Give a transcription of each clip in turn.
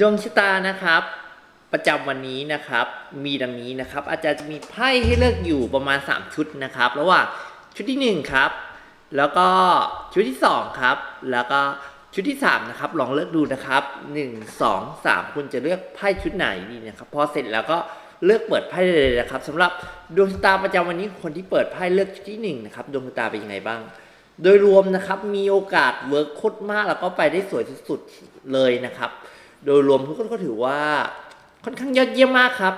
ดวงชะตานะครับ ประจำวันนี้นะครับ มีดังนี้นะครับ อาจารย์จะมีไพ่ให้เลือกอยู่ประมาณ 3 ชุดนะครับระหว่างชุดที่1ครับ แล้วก็ชุดที่2ครับ แล้วก็ชุดที่3นะครับลองเลือกดูนะครับ 1 2 3 คุณจะเลือกไพ่ชุดไหนดีนะครับพอเสร็จแล้วก็เลือกเปิดไพ่เลยนะครับสำหรับดวงชะตาประจำวันนี้คนที่เปิดไพ่เลือกชุดที่หนึ่งนะครับดวงชะตาเป็นยังไงบ้าง โดยรวมนะครับมีโอกาสเวิร์คโคตรมากแล้วก็ไปได้สวยสุดๆเลยนะครับ โดยรวมทุกคนก็ถือว่าค่อนข้างยอดเยี่ยมมากครับ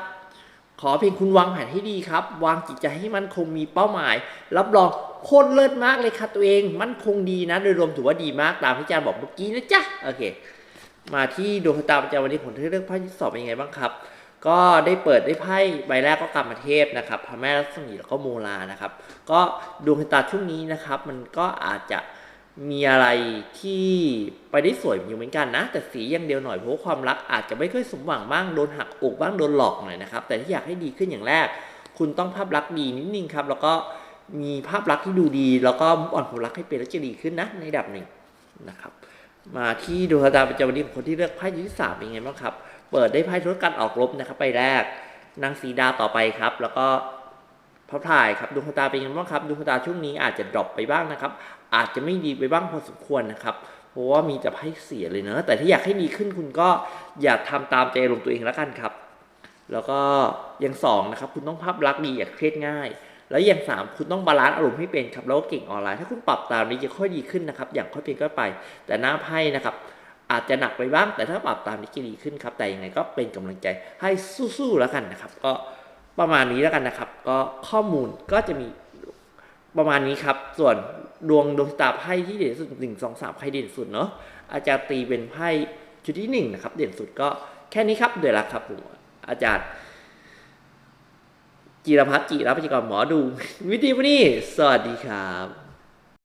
ขอเพียงคุณวางแผนให้ดีครับ วางจิตใจให้มันคงมีเป้าหมาย รับรองโคตรเลิศมากเลยครับตัวเองมันคงดีนะ โดยรวมถือว่าดีมากตามที่อาจารย์บอกเมื่อกี้นะจ๊ะโอเค มาที่ดวงชะตาประจำวันนี้ผมจะเลือกไพ่ที่สอบเป็นยังไงบ้างครับ ก็ได้เปิดได้ไพ่ใบแรกก็กรรมเทพนะครับพระแม่ลักษมีแล้วก็โมลานะครับ ก็ดวงชะตาช่วงนี้นะครับ มันก็อาจจะ มีอะไรที่ไปได้สวยอยู่เหมือนกันนะ แต่สีอย่างเดียวหน่อยเพราะความรักอาจจะไม่ค่อยสมหวังบ้างโดนหักอกบ้างโดนหลอกหน่อยนะครับ แต่ที่อยากให้ดีขึ้นอย่างแรก คุณต้องภาพลักษณ์ดีนิดนึงครับ แล้วก็มีภาพลักษณ์ที่ดูดี แล้วก็อ่อนความรักให้เป็นแล้วจะดีขึ้นนะในดับหนึ่งนะครับ มาที่ดวงชะตาประจำวันนี้ของคนที่เลือกไพ่ที่สามเป็นไงบ้างครับ เปิดได้ไพ่ธุรการออกรบนะครับใบแรกนางสีดาต่อไปครับ แล้วก็ พระพายครับดวงชะตาเป็นยังไงบ้างครับดวงชะตาช่วงนี้อาจจะดรอปไปบ้างนะครับ อาจจะไม่ดีไปบ้างพอสมควรนะครับ เพราะว่ามีแต่ไพ่เสียเลยเนอะแต่ที่อยากให้ดีขึ้นคุณก็อย่าทำตามใจอารมณ์ตัวเองแล้วกันครับ แล้วก็อย่างสองนะครับ คุณต้องภาพลักษณ์ดีอย่าเครียดง่าย แล้วอย่างสามคุณต้องบาลานซ์อารมณ์ให้เป็นครับแล้วก็เก่งออนไลน์ถ้าคุณปรับตามนี้จะค่อยดีขึ้นนะครับ อย่างค่อยเป็นก็ไป แต่หน้าไพ่นะครับอาจจะหนักไปบ้างแต่ถ้าปรับตามนี้จะดีขึ้นครับ แต่ยังไงก็เป็นกำลังใจให้สู้ๆแล้วกันนะครับ ก็ ประมาณนี้แล้วกันนะครับ ก็ข้อมูลก็จะมีประมาณนี้ครับ ส่วนดวงดวงชะตาไพ่ที่เด่นสุดหนึ่งสองสามไพ่เด่นสุดเนาะอาจารย์ตีเป็นไพ่ชุดที่หนึ่งนะครับ เด่นสุดก็แค่นี้ครับเดี๋ยวละครับผมอาจารย์จีรพัฒน์จีรพัฒน์กรหมอดู วิธีวันนี้สวัสดีครับ